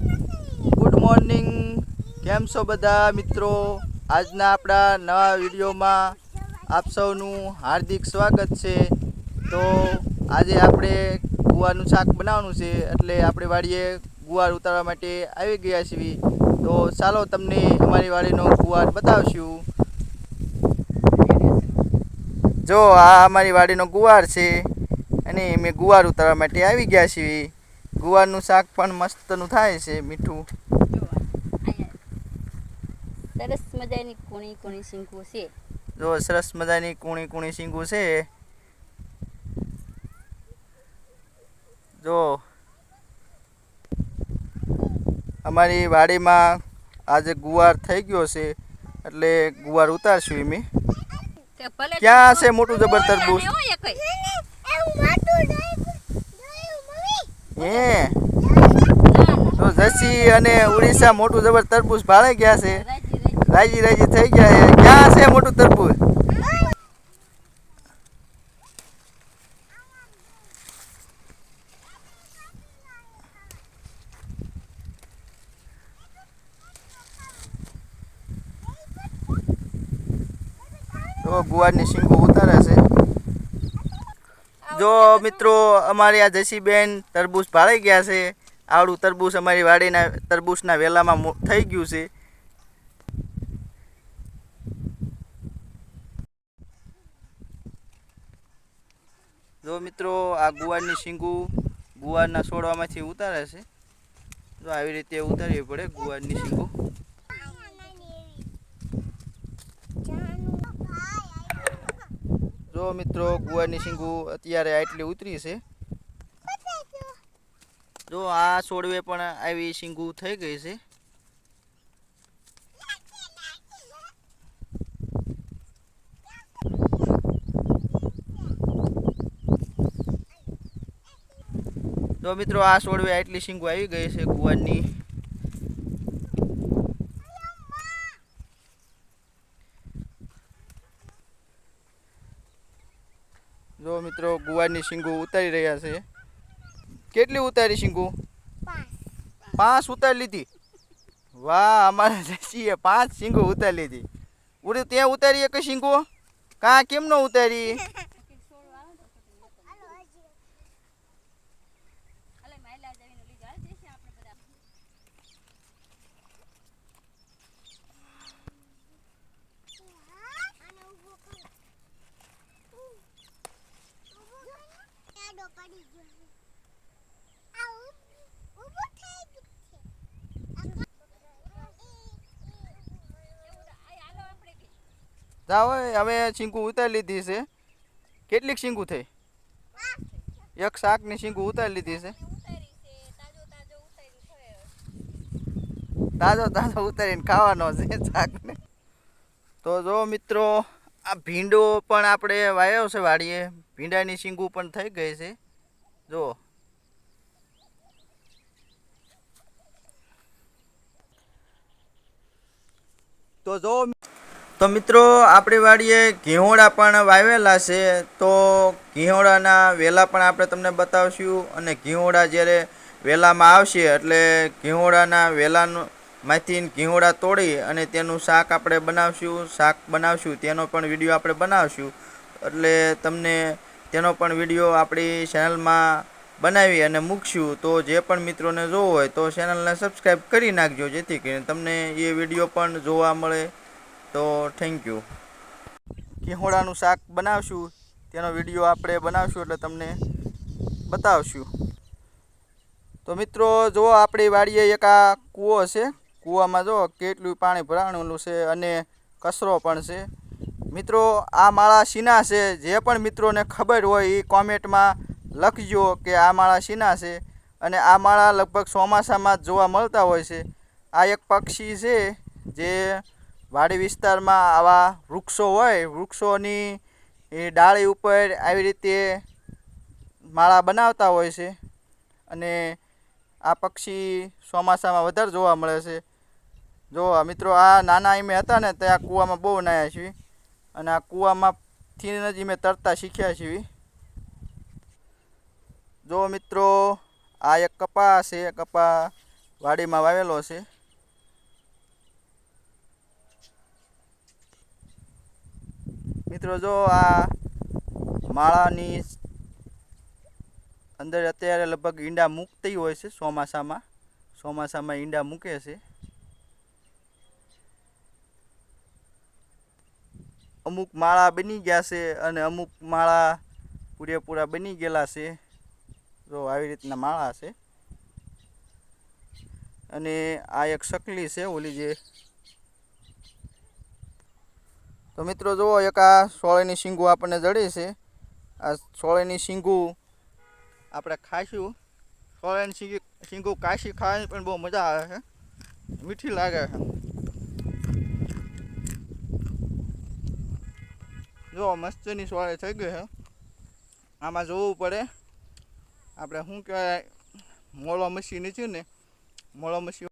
Good morning કેમ છો બધા મિત્રો? આજના આપણા નવા વિડીયોમાં આપ સૌનું હાર્દિક સ્વાગત છે. તો આજે આપણે ગુવારનું શાક બનાવવાનું છે, એટલે આપણે વાડીએ ગુવાર ઉતારવા માટે આવી ગયા છીએ. તો ચાલો તમને અમારી વાડીનો ગુવાર બતાવશું. જો આ અમારી વાડીનો ગુવાર છે, અને અમે ગુવાર ઉતારવા માટે આવી ગયા છીએ. ગુવારનું શાક પણ મસ્તનું થાય છે મીઠું. સરસ મજાની કુણી કુણી શીંગું છે. જો સરસ મજાની કુણી કુણી શીંગું છે. જો અમારી વાડીમાં આજે ગુવાર થઈ ગયો છે એટલે ગુવાર ઉતારશું એમ. ક્યાં છે મોટું જબર તરબૂચ હોય એ કઈ. હે. તો જસી અને ઉડીસા મોટું જબર તરબૂચ ભાળે ગયા છે. રાજી રાજી થઈ ગયા છે ક્યાં છે મોટું તરબૂચ તો ગુવારની શીંગો ઉતારે છે જો મિત્રો, અમારી આ જસીબેન તરબૂચ ભાળી ગયા છે. આવડું તરબૂચ અમારી વાડીના, તરબૂચના વેલામાં થઈ ગયું છે. જો મિત્રો, આ ગુવારની શીંગું ગુવારના છોડવામાંથી ઉતારે છે. જો આવી રીતે ઉતારવી પડે ગુવારની શીંગું. જો મિત્રો, ગુવાની શીંગુ અત્યારે આટલી ઉતરી છે. જો આ છોડવે પણ આવી શીંગુ થઈ ગઈ છે. તો મિત્રો, આ છોડવે આટલી શીંગુ આવી ગઈ છે ગુવારની જો મિત્રો, ગુવારની શીંગું ઉતારી રહ્યા છે. કેટલી ઉતારી શીંગું? પાંચ ઉતારી લીધી. વાહ, અમારા જસીએ પાંચ શીંગો ઉતારી લીધી. ઉડી, ત્યાં ઉતારી એક શીંગો? કાં કેમ ન ઉતારી હાલો આપણે બી. જાઓ હવે શીંગું ઉતારી લીધી છે. કેટલીક શીંગું થઈ? એક શાકની શીંગું ઉતારી લીધી છે. તાજો તાજો ઉતારીને ખાવાનો છે શાકને. તો જો મિત્રો, આ ભીંડો પણ આપણે વાવ્યો છે વાડીએ. ભીંડાની શીંગું પણ થઈ ગઈ છે. જો તો જો તો મિત્રો આપણી વાડીએ ઘીહોડા પણ વાવેલા છે. તો ઘીહોડાના વેલા પણ આપણે તમને બતાવશું અને ઘીહોડા જ્યારે વેલામાં આવશે એટલે ઘીહોડાના વેલાનું માંથી ઘીહોડા તોડી અને તેનું શાક આપણે બનાવશું, શાક બનાવશું, તેનો પણ વીડિયો આપણે બનાવશું. એટલે તમને તેનો પણ વીડિયો આપણી ચેનલમાં બનાવી અને મૂકશું. તો જે પણ મિત્રોને જોવો હોય તો ચેનલને સબસ્ક્રાઈબ કરી નાખજો, જેથી કરીને તમને એ વીડિયો પણ જોવા મળે. તો થેન્ક યુ કિહોળાનું શાક બનાવશું. તેનો વીડિયો આપણે બનાવશું એટલે તમને બતાવશું. તો મિત્રો, જો આપણી વાડીએ એક આ કૂવો છે. કૂવામાં જો કેટલું પાણી ભરાણેલું છે અને કચરો પણ છે. મિત્રો, આ માળા સીના છે. જે પણ મિત્રોને ખબર હોય એ કોમેન્ટમાં લખજો કે આ માળા સીના છે. અને આ માળા લગભગ ચોમાસામાં જ જોવા મળતા હોય છે. આ એક પક્ષી છે જે વાડી વિસ્તારમાં આવા વૃક્ષો હોય, વૃક્ષોની એ ડાળી ઉપર આવી રીતે માળા બનાવતા હોય છે. અને આ પક્ષી ચોમાસામાં વધારે જોવા મળે છે. જો મિત્રો, આ નાના અમે હતા ને, ત્યાં કૂવામાં બહુ નાયા છીએ. અને આ કૂવામાંથી જ મેં તરતા શીખ્યા છીએ. જો મિત્રો, આ એક કપા છે કપા વાડીમાં વાવેલો છે. મિત્રો, જો આ માળાની અંદર અત્યારે લગભગ ઈંડા મૂકતી હોય છે, ચોમાસામાં. ચોમાસામાં ઈંડા મૂકે છે. અમુક માળા બની ગયા છે અને અમુક માળા પૂરેપૂરા બની ગયેલા છે. જો આવી રીતના માળા છે. અને આ એક સકલી છે ઓલી જે. તો મિત્રો જુઓ એક આ સોળેની શીંગું આપણને જડે છે. આ સોળેની શીંગું આપણે ખાઈશું. સોળેની શીંગી શીંગું કાશી ખાવાની પણ બહુ મજા આવે છે. મીઠી લાગે છે. જો, મસ્તની સોળે થઈ ગઈ છે આમાં જોવું પડે. આપણે શું કહેવાય મોળો મશી છે ને મોળો મશી